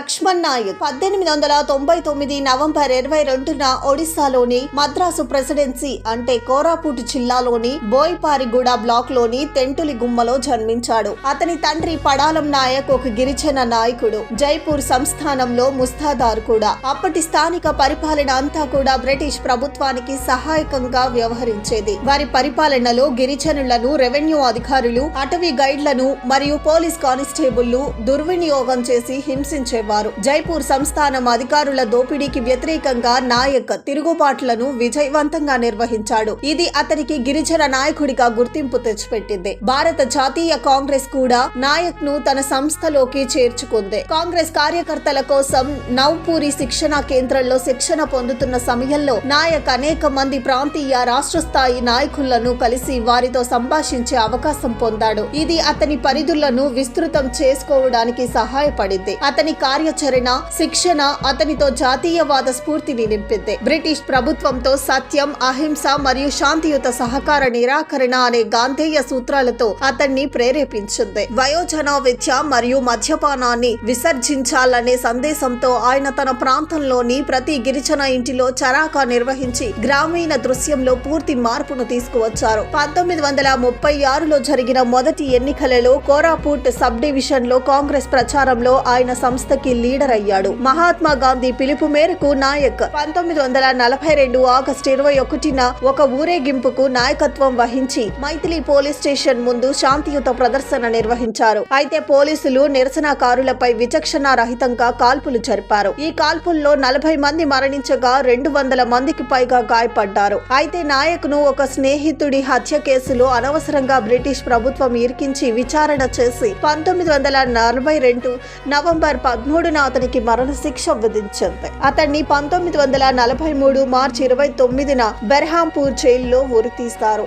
లక్ష్మణ్ నాయక్ పద్దెనిమిది వందల తొంభై తొమ్మిది నవంబర్ ఇరవై రెండున ఒడిశాలోని మద్రాసు ప్రెసిడెన్సీ అంటే కోరాపూట్ జిల్లాలోని బోయిపారిగూడ బ్లాక్లోని తెంటులి గుమ్మలో జన్మించాడు. అతని తండ్రి పడాలం నాయక్ ఒక గిరిజన నాయకుడు. జైపూర్ సంస్థానంలో ముస్తాదార్ కూడా. అప్పటి స్థానిక పరిపాలన అంతా కూడా బ్రిటిష్ ప్రభుత్వానికి సహాయకంగా వ్యవహరించేది. వారి పరిపాలనలో గిరిజనులను రెవెన్యూ అధికారులు అటవీ గైడ్లను మరియు పోలీస్ కానిస్టేబుళ్ళు దుర్వినియోగం చేసి హింసించేవారు. జైపూర్ సంస్థానం అధికారుల దోపిడీకి వ్యతిరేకంగా నాయక్ తిరుగుబాట్లను విజయవంతంగా నిర్వహించాడు. ఇది అతనికి గిరిజన నాయకుడిగా గుర్తింపు తెచ్చిపెట్టింది. భారత జాతీయ కాంగ్రెస్ కూడా నాయక్ను తన సంస్థలోకి చేర్చుకుంది. కాంగ్రెస్ కార్యకర్తల కోసం నవ్పూరి శిక్షణ కేంద్రంలో శిక్షణ పొందుతున్న సమయంలో నాయక్ అనేక మంది ప్రాంతీయ రాష్ట్ర స్థాయి నాయకులను కలిసి వారితో సంభాషించే అవకాశం పొందాడు. ఇది అతని పరిధులను విస్తృతం చేసుకోవడానికి సహాయపడింది. అతని కార్య కార్యాచరణ శిక్షణ అతనితో జాతీయవాద స్ఫూర్తిని నింపింది బ్రిటిష్ ప్రభుత్వంతో సత్యం అహింస మరియు శాంతియుత సహకార నిరాకరణ అనే గాంధేయ సూత్రాలతో అతన్ని ప్రేరేపించింది. వయోజన విద్య మరియు మద్యపానాన్ని విసర్జించాలనే సందేశంతో ఆయన తన ప్రాంతంలోని ప్రతి గిరిజన ఇంటిలో చరాకా నిర్వహించి గ్రామీణ దృశ్యంలో పూర్తి మార్పును తీసుకువచ్చారు. పంతొమ్మిది వందల ముప్పై ఆరులో జరిగిన మొదటి ఎన్నికలలో కోరాపూట్ సబ్ డివిజన్లో కాంగ్రెస్ ప్రచారంలో ఆయన సంస్థ సంస్థకి లీడర్ అయ్యాడు. మహాత్మా గాంధీ పిలుపు మేరకు నాయక్ పంతొమ్మిది వందల నలభై రెండు ఆగస్టు ఇరవై ఒకటిన ఒక ఊరేగింపుకు నాయకత్వం వహించి మైథిలి పోలీస్ స్టేషన్ ముందు శాంతియుత ప్రదర్శన నిర్వహించారు. అయితే పోలీసులు నిరసనకారులపై విచక్షణ రహితంగా కాల్పులు జరిపారు. ఈ కాల్పుల్లో నలభై మంది మరణించగా రెండు వందల మందికి పైగా గాయపడ్డారు. అయితే నాయక్ను ఒక స్నేహితుడి హత్య కేసులో అనవసరంగా బ్రిటిష్ ప్రభుత్వం ఇరికించి విచారణ చేసి పంతొమ్మిది వందల నలభై రెండు నవంబర్ పదమూడున అతనికి మరణశిక్ష విధించింది. అతన్ని పంతొమ్మిది వందల నలభై మూడు మార్చి ఇరవై తొమ్మిదిన బెర్హాంపూర్ జైల్లో ఉరితీస్తారు